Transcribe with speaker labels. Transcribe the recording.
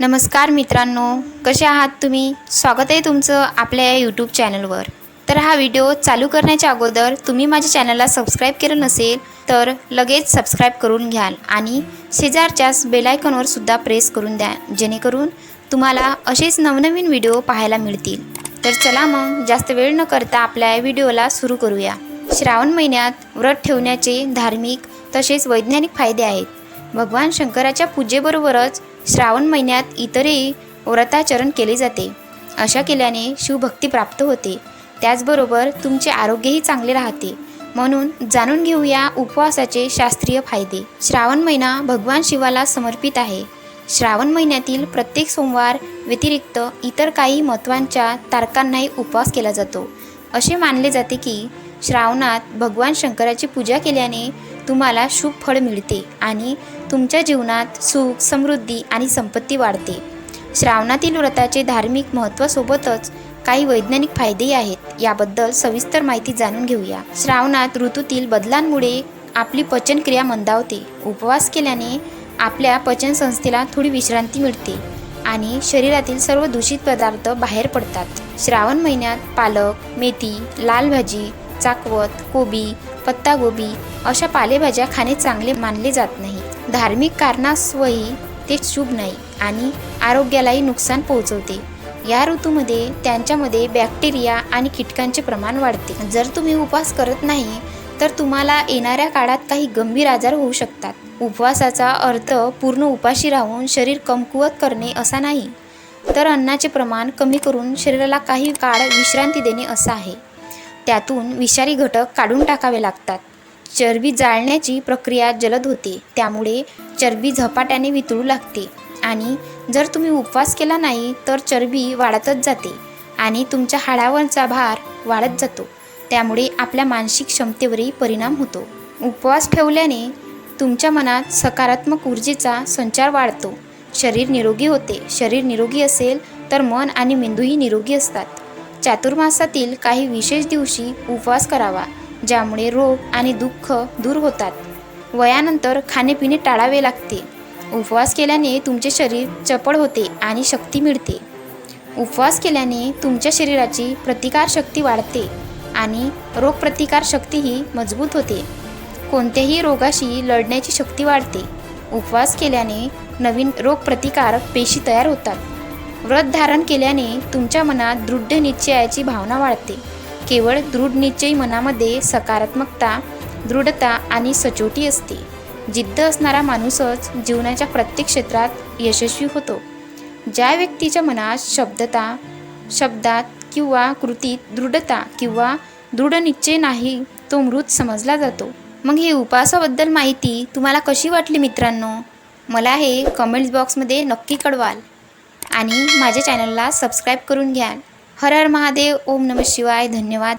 Speaker 1: नमस्कार मित्रांनो कसे आहात तुम्ही? स्वागत आहे तुमचं आपल्या या यूट्यूब चॅनलवर तर हा व्हिडिओ चालू करण्याच्या अगोदर तुम्ही माझ्या चॅनलला सबस्क्राईब केलं नसेल तर लगेच सबस्क्राईब करून घ्याल आणि शेजारच्याच बेलायकनवर सुद्धा प्रेस करून द्या जेणेकरून तुम्हाला असेच नवनवीन व्हिडिओ पाहायला मिळतील. तर चला मग जास्त वेळ न करता आपल्या या व्हिडिओला सुरू करूया. श्रावण महिन्यात व्रत ठेवण्याचे धार्मिक तसेच वैज्ञानिक फायदे आहेत. भगवान शंकराच्या पूजेबरोबरच श्रावण महिन्यात इतरही व्रताचरण केले जाते. अशा केल्याने शिवभक्ती प्राप्त होते. त्याचबरोबर तुमचे आरोग्यही चांगले राहते. म्हणून जाणून घेऊया उपवासाचे शास्त्रीय फायदे. श्रावण महिना भगवान शिवाला समर्पित आहे. श्रावण महिन्यातील प्रत्येक सोमवार व्यतिरिक्त इतर काही महत्त्वांच्या तारकांनाही उपवास केला जातो. असे मानले जाते की श्रावणात भगवान शंकराची पूजा केल्याने तुम्हाला शुभ फळ मिळते आणि तुमच्या जीवनात सुख समृद्धी आणि संपत्ती वाढते. श्रावणातील व्रताचे धार्मिक महत्त्वासोबतच काही वैज्ञानिक फायदेही आहेत. याबद्दल सविस्तर माहिती जाणून घेऊया. श्रावणात ऋतूतील बदलांमुळे आपली पचनक्रिया मंदावते. उपवास केल्याने आपल्या पचनसंस्थेला थोडी विश्रांती मिळते आणि शरीरातील सर्व दूषित पदार्थ बाहेर पडतात. श्रावण महिन्यात पालक मेथी लाल भाजी चाकवत कोबी पत्तागोबी अशा पालेभाज्या खाणे चांगले मानले जात नाही. धार्मिक कारणास्वही ते शुभ नाही आणि आरोग्यालाही नुकसान पोहोचवते. या ऋतूमध्ये त्यांच्यामध्ये बॅक्टेरिया आणि कीटकांचे प्रमाण वाढते. जर तुम्ही उपवास करत नाही तर तुम्हाला येणाऱ्या काळात काही गंभीर आजार होऊ शकतात. उपवासाचा अर्थ पूर्ण उपाशी राहून शरीर कमकुवत करणे असा नाही. तर अन्नाचे प्रमाण कमी करून शरीराला काही काळ विश्रांती देणे असं आहे. त्यातून विषारी घटक काढून टाकावे लागतात. चरबी जाळण्याची प्रक्रिया जलद होते. त्यामुळे चरबी झपाट्याने वितळू लागते. आणि जर तुम्ही उपवास केला नाही तर चरबी वाढतच जाते आणि तुमच्या हाडावरचा भार वाढत जातो. त्यामुळे आपल्या मानसिक क्षमतेवरही परिणाम होतो. उपवास ठेवल्याने तुमच्या मनात सकारात्मक ऊर्जेचा संचार वाढतो. शरीर निरोगी होते. शरीर निरोगी असेल तर मन आणि मेंदूही निरोगी असतात. चातुर्मासातील काही विशेष दिवशी उपवास करावा ज्यामुळे रोग आणि दुःख दूर होतात. वयानंतर खाणेपिणे टाळावे लागते. उपवास केल्याने तुमचे शरीर चपळ होते आणि शक्ती मिळते. उपवास केल्याने तुमच्या शरीराची प्रतिकारशक्ती वाढते आणि रोगप्रतिकारशक्तीही मजबूत होते. कोणत्याही रोगाशी लढण्याची शक्ती वाढते. उपवास केल्याने नवीन रोगप्रतिकारक पेशी तयार होतात. व्रत धारण केल्याने तुमच्या मनात दृढ निश्चयाची भावना वाढते. केवळ दृढ निश्चयी मनामध्ये सकारात्मकता दृढता आणि सचोटी असते. जिद्द असणारा माणूसच जीवनाच्या प्रत्येक क्षेत्रात यशस्वी होतो. ज्या व्यक्तीच्या मनात शब्दता शब्दात किंवा कृतीत दृढता किंवा दृढ निश्चय नाही तो मृत समजला जातो. मग ही उपवासाबद्दल माहिती तुम्हाला कशी वाटली मित्रांनो? मला हे कमेंट्स बॉक्समध्ये नक्की कळवाल. आणि माझ्या चॅनलला सबस्क्राईब करून घ्याल हर हर महादेव. ओम नम शिवाय. धन्यवाद.